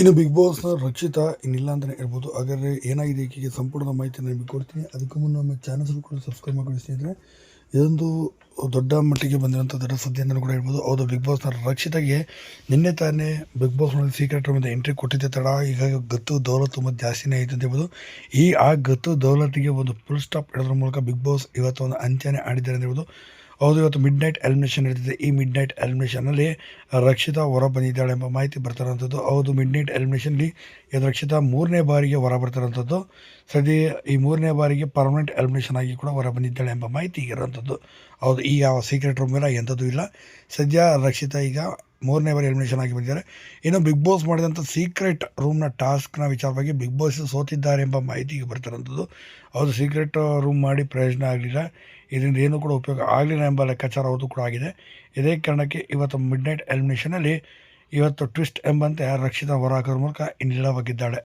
ಇನ್ನು ಬಿಗ್ ಬಾಸ್ನ ರಕ್ಷಿತಾ ಇನ್ನಿಲ್ಲ ಅಂತಲೇ ಹೇಳ್ಬೋದು. ಹಾಗಾದರೆ ಏನಾಗಿದೆ ಈಕೆಗೆ ಸಂಪೂರ್ಣ ಮಾಹಿತಿ ನಿಮಗೆ ಕೊಡ್ತೀನಿ. ಅದಕ್ಕೂ ಮುನ್ನ ನಮ್ಮ ಚಾನಲ್ಸ್ ಕೂಡ ಸಬ್ಸ್ಕ್ರೈಬ್ ಮಾಡ್ಕೊಳ್ಳಿ ಸ್ನೇಹಿತರೆ. ಇದೊಂದು ದೊಡ್ಡ ಮಟ್ಟಿಗೆ ಬಂದಿರುವಂಥ ದೊಡ್ಡ ಸುದ್ದಿ ಅಂತಲೂ ಕೂಡ ಹೇಳ್ಬೋದು. ಹೌದು ಬಿಗ್ ಬಾಸ್ನ ರಕ್ಷಿತಾಗೆ ನಿನ್ನೆ ತಾನೇ ಬಿಗ್ ಬಾಸ್ನಲ್ಲಿ ಸೀಕ್ರೆಟ್ ರೂಮಿಂದ ಎಂಟ್ರಿ ಕೊಟ್ಟಿದ್ದೆ ತಡ. ಈಗ ಗತ್ತು ದೌಲತ್ ತುಂಬ ಜಾಸ್ತಿನೇ ಆಯಿತು ಅಂತ ಹೇಳ್ಬೋದು. ಈ ಆ ಗತ್ತು ದೌಲತಿಗೆ ಒಂದು ಫುಲ್ ಸ್ಟಾಪ್ ಹೇಳೋದ್ರ ಮೂಲಕ ಬಿಗ್ ಬಾಸ್ ಇವತ್ತು ಒಂದು ಅಂತ್ಯನೇ ಆಡಿದ್ದಾರೆ ಅಂತ ಹೇಳ್ಬೋದು. ಹೌದು, ಇವತ್ತು ಮಿಡ್ ನೈಟ್ ಎಲಿಮಿನೇಷನ್ ನಡೀತಿದೆ. ಈ ಮಿಡ್ ನೈಟ್ ಎಲಿಮಿನೇಷನಲ್ಲಿ ರಕ್ಷಿತಾ ಹೊರ ಬಂದಿದ್ದಾಳೆ ಎಂಬ ಮಾಹಿತಿ ಬರ್ತಾರಂಥದ್ದು ಹೌದು ಮಿಡ್ ನೈಟ್ ಎಲಿಮಿನೇಷನ್ಲಿ ಇದು ರಕ್ಷಿತಾ ಮೂರನೇ ಬಾರಿಗೆ ಹೊರ ಬರ್ತಾರಂಥದ್ದು ಸದ್ಯ ಈ ಮೂರನೇ ಬಾರಿಗೆ ಪರ್ಮನೆಂಟ್ ಎಲಿಮಿನೇಷನ್ ಆಗಿ ಕೂಡ ಹೊರ ಬಂದಿದ್ದಾಳೆ ಎಂಬ ಮಾಹಿತಿ ಇರೋಂಥದ್ದು ಹೌದು, ಈ ಯಾವ ಸೀಕ್ರೆಟ್ ರೂಮ್ ಇಲ್ಲ, ಎಂಥದ್ದು ಇಲ್ಲ. ಸದ್ಯ ರಕ್ಷಿತಾ ಈಗ ಮೂರನೇ ಬಾರಿ ಎಲಿಮಿನೇಷನ್ ಆಗಿ ಬಂದಿದ್ದಾರೆ. ಇನ್ನು ಬಿಗ್ ಬಾಸ್ ಮಾಡಿದಂಥ ಸೀಕ್ರೆಟ್ ರೂಮ್ನ ಟಾಸ್ಕ್ನ ವಿಚಾರವಾಗಿ ಬಿಗ್ ಬಾಸ್ ಸೋತಿದ್ದಾರೆ ಎಂಬ ಮಾಹಿತಿಗೆ ಬರ್ತಾರಂಥದ್ದು ಅವರು ಸೀಕ್ರೆಟ್ ರೂಮ್ ಮಾಡಿ ಪ್ರಯೋಜನ ಆಗಲಿಲ್ಲ. ಇದರಿಂದ ಏನೂ ಕೂಡ ಉಪಯೋಗ ಆಗಲಿಲ್ಲ ಎಂಬ ಲೆಕ್ಕಾಚಾರ ಹೌದು ಕೂಡ ಆಗಿದೆ. ಇದೇ ಕಾರಣಕ್ಕೆ ಇವತ್ತು ಮಿಡ್ ನೈಟ್ ಎಲಿಮಿನೇಷನಲ್ಲಿ ಇವತ್ತು ಟ್ವಿಸ್ಟ್ ಎಂಬಂತೆ ರಕ್ಷಿತಾ ಹೊರ ಮೂಲಕ ಇನ್ನಿಲ್ಲವಾಗಿದ್ದಾಳೆ